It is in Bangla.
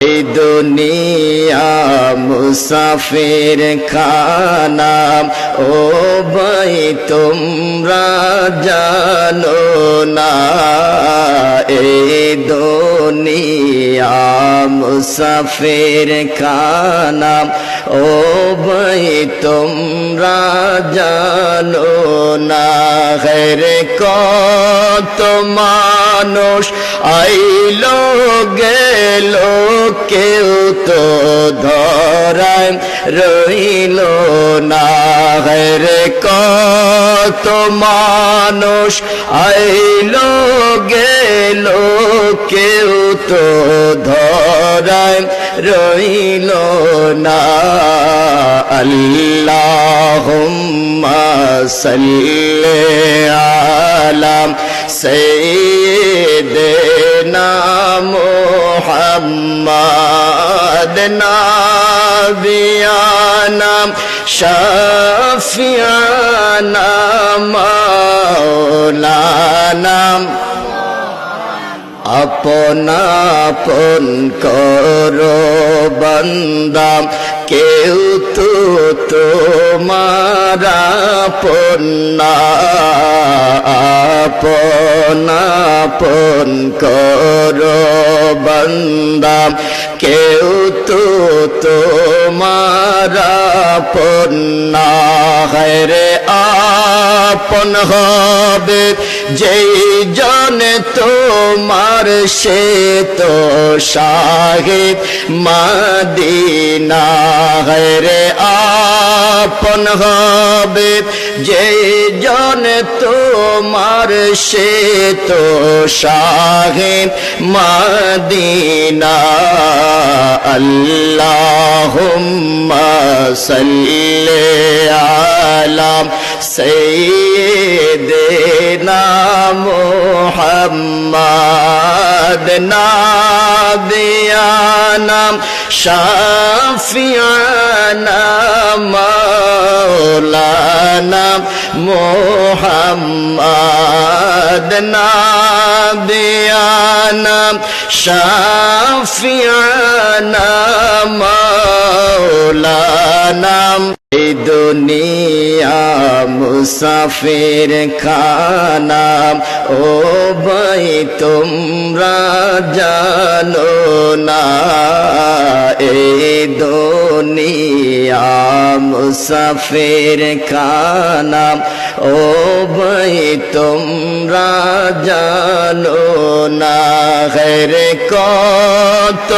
এই দুনিয়া মুসাফির খানা ও ভাই, তোমরা জানো না। এই দুনিয়া মুসাফির খানা ও ভাই, তোমরা জানো না। হেরে কত মানুষ আইলো তো ধরায় রইল না। হেরে কত মানুষ আইলো, গেল, কেউ তো ধরায় রইল না। আল্লাহুম্মা সাল্লি আলা নাবিয়ানা শাফিয়ানা মাওলানা। আপন আপন করো বন্দা কেউ তো তোমার পন্না আপন আপন করো বন্দা। কেউ তো তোমার রে আপন হবে। যেই জন তোমার সে তো শাহিদ মাদিনা। রে আপন হবে। যে জন তোমার সে তো শাহিদ মাদিনা। আল্লাহুম্মা সাল্লি আলা সাইয়্যিদিনা মুহাম্মাদ নাবিয়ানা শাফিয়ানা মাওলানা মুহাম্মাদ নাবিয়ানা শাফিয়ানা মাওলানা এই দুনিয়া মুসাফির খানা ও ভাই, তোমরা জানো না। এই দুনিয়া মুসাফির খানা ও ভাই, তোমরা জানো না। হেরে কত